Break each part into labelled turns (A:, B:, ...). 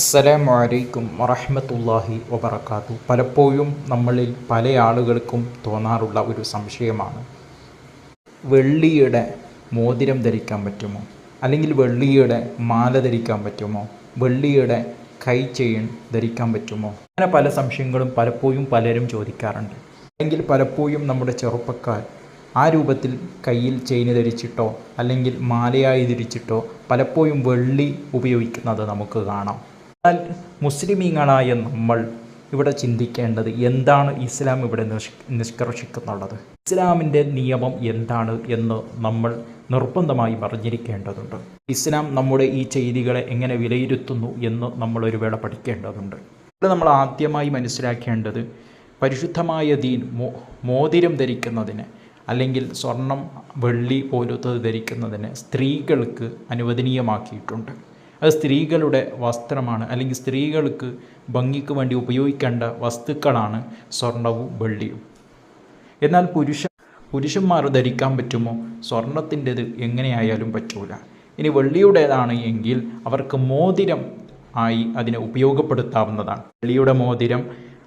A: അസ്സലാമു അലൈക്കും വറഹ്മത്തുള്ളാഹി വബറകാത്തു പലപ്പോഴും നമ്മളിൽ പല ആളുകൾക്കും തോന്നാറുള്ള ഒരു സംശയമാണ്. വെള്ളിയുടെ മോതിരം ധരിക്കാൻ പറ്റുമോ? അല്ലെങ്കിൽ വെള്ളിയുടെ മാല ധരിക്കാൻ പറ്റുമോ? വെള്ളിയുടെ കൈ ചെയിൻ ധരിക്കാൻ പറ്റുമോ? അങ്ങനെ പല സംശയങ്ങളും പലപ്പോഴും പലരും ചോദിക്കാറുണ്ട്. അല്ലെങ്കിൽ പലപ്പോഴും നമ്മുടെ ചെറുപ്പക്കാർ ആ രൂപത്തിൽ കയ്യിൽ ചെയിൻ ധരിച്ചിട്ടോ അല്ലെങ്കിൽ മാലയായി ധരിച്ചിട്ടോ പലപ്പോഴും വെള്ളി ഉപയോഗിക്കുന്നത് നമുക്ക് കാണാം. മുസ്ലിമീങ്ങളായ നമ്മൾ ഇവിടെ ചിന്തിക്കേണ്ടത് എന്താണ് ഇസ്ലാം ഇവിടെ നിഷ് നിഷ്കർഷിക്കുന്നുള്ളത്? ഇസ്ലാമിന്റെ നിയമം എന്താണ് എന്ന് നമ്മൾ നിർബന്ധമായി പറഞ്ഞിരിക്കേണ്ടതുണ്ട്. ഇസ്ലാം നമ്മുടെ ഈ ചെയ്തികളെ എങ്ങനെ വിലയിരുത്തുന്നു എന്ന് നമ്മൾ ഒരു വേള പഠിക്കേണ്ടതുണ്ട്. ഇവിടെ നമ്മൾ ആദ്യമായി മനസ്സിലാക്കേണ്ടത് പരിശുദ്ധമായ ദീൻ മോ മോതിരം ധരിക്കുന്നതിന് അല്ലെങ്കിൽ സ്വർണം വെള്ളി പോലത്തത് ധരിക്കുന്നതിന് സ്ത്രീകൾക്ക് അനുവദനീയമാക്കിയിട്ടുണ്ട്. അത് സ്ത്രീകളുടെ വസ്ത്രമാണ്. അല്ലെങ്കിൽ സ്ത്രീകൾക്ക് ഭംഗിക്ക് വേണ്ടി ഉപയോഗിക്കേണ്ട വസ്തുക്കളാണ് സ്വർണവും വെള്ളിയും. എന്നാൽ പുരുഷ പുരുഷന്മാർ ധരിക്കാൻ പറ്റുമോ? സ്വർണത്തിന്റെത് എങ്ങനെയായാലും പറ്റൂല. ഇനി വെള്ളിയുടേതാണ് എങ്കിൽ അവർക്ക് മോതിരം ആയി അതിനെ ഉപയോഗപ്പെടുത്താവുന്നതാണ്. വെള്ളിയുടെ മോതിരം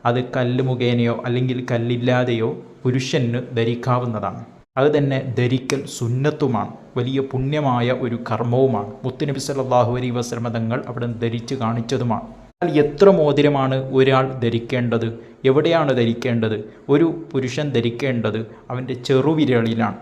A: അത് കല്ല് മുഖേനയോ അല്ലെങ്കിൽ കല്ലില്ലാതെയോ പുരുഷന് ധരിക്കാവുന്നതാണ്. അത് തന്നെ ധരിക്കൽ സുന്നത്തുമാണ്. വലിയ പുണ്യമായ ഒരു കർമ്മവുമാണ്. മുത്തുനബി സല്ലാഹു അലൈ വസല്ലമ തങ്ങൾ അവിടെ ധരിച്ച് കാണിച്ചതുമാണ്. എന്നാൽ എത്ര മോതിരമാണ് ഒരാൾ ധരിക്കേണ്ടത്? എവിടെയാണ് ധരിക്കേണ്ടത്? ഒരു പുരുഷൻ ധരിക്കേണ്ടത് അവന്റെ ചെറുവിരലിലാണ്.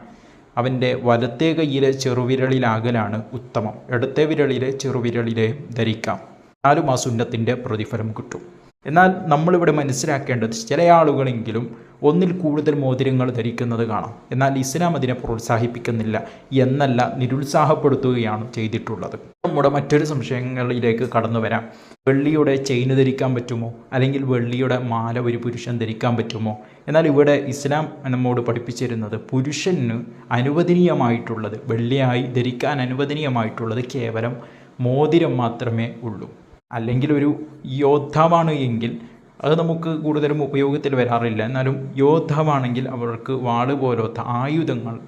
A: അവന്റെ വലത്തേ കൈയിലെ ചെറുവിരലിലാകലാണ് ഉത്തമം. ഇടത്തെ വിരലിലെ ചെറുവിരലിലെ ധരിക്കാം. എന്നാലും ആ സുന്നത്തിന്റെ പ്രതിഫലം കിട്ടും. എന്നാൽ നമ്മളിവിടെ മനസ്സിലാക്കേണ്ടത് ചില ആളുകളെങ്കിലും ഒന്നിൽ കൂടുതൽ മോതിരങ്ങൾ ധരിക്കുന്നത് കാണാം. എന്നാൽ ഇസ്ലാം അതിനെ പ്രോത്സാഹിപ്പിക്കുന്നില്ല എന്നല്ല നിരുത്സാഹപ്പെടുത്തുകയാണ് ചെയ്തിട്ടുള്ളത്. നമ്മുടെ മറ്റൊരു സംശയങ്ങളിലേക്ക് കടന്നു വരാം. വെള്ളിയുടെ ചെയിൻ ധരിക്കാൻ പറ്റുമോ? അല്ലെങ്കിൽ വെള്ളിയുടെ മാല ഒരു പുരുഷൻ ധരിക്കാൻ പറ്റുമോ? എന്നാൽ ഇവിടെ ഇസ്ലാം നമ്മോട് പഠിപ്പിച്ചിരുന്നത് പുരുഷന് അനുവദനീയമായിട്ടുള്ളത് വെള്ളിയായി ധരിക്കാൻ അനുവദനീയമായിട്ടുള്ളത് കേവലം മോതിരം മാത്രമേ ഉള്ളൂ. അല്ലെങ്കിൽ ഒരു യോദ്ധാവാണ് എങ്കിൽ അത് നമുക്ക് കൂടുതലും ഉപയോഗത്തിൽ വരാറില്ല. എന്നാലും യോദ്ധാവാണെങ്കിൽ അവർക്ക് വാൾ പോലത്തെ ആയുധങ്ങൾ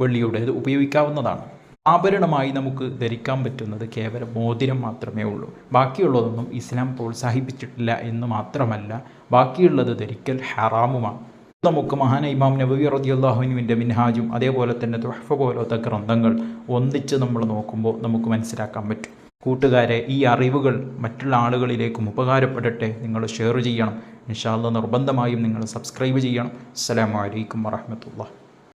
A: വെള്ളിയുടേത് ഉപയോഗിക്കാവുന്നതാണ്. ആഭരണമായി നമുക്ക് ധരിക്കാൻ പറ്റുന്നത് കേവലം മോതിരം മാത്രമേ ഉള്ളൂ. ബാക്കിയുള്ളതൊന്നും ഇസ്ലാം പ്രോത്സാഹിപ്പിച്ചിട്ടില്ല എന്ന് മാത്രമല്ല ബാക്കിയുള്ളത് ധരിക്കൽ ഹറാമുമാണ്. നമുക്ക് മഹാന ഇമാം നബവി റദിയുള്ളാഹുവിന്റെ മിൻഹാജും അതേപോലെ തന്നെ തുഹഫ പോലത്തെ ഗ്രന്ഥങ്ങൾ ഒന്നിച്ച് നമ്മൾ നോക്കുമ്പോൾ നമുക്ക് മനസ്സിലാക്കാൻ പറ്റും. കൂട്ടുകാരെ ഈ അറിവുകൾ മറ്റുള്ള ആളുകളിലേക്കും ഉപകാരപ്പെടട്ടെ. നിങ്ങൾ ഷെയർ ചെയ്യണം. ഇൻഷാല്ല നിർബന്ധമായും നിങ്ങൾ സബ്സ്ക്രൈബ് ചെയ്യണം. അസ്സലാമു അലൈക്കും വറഹമത്തുള്ള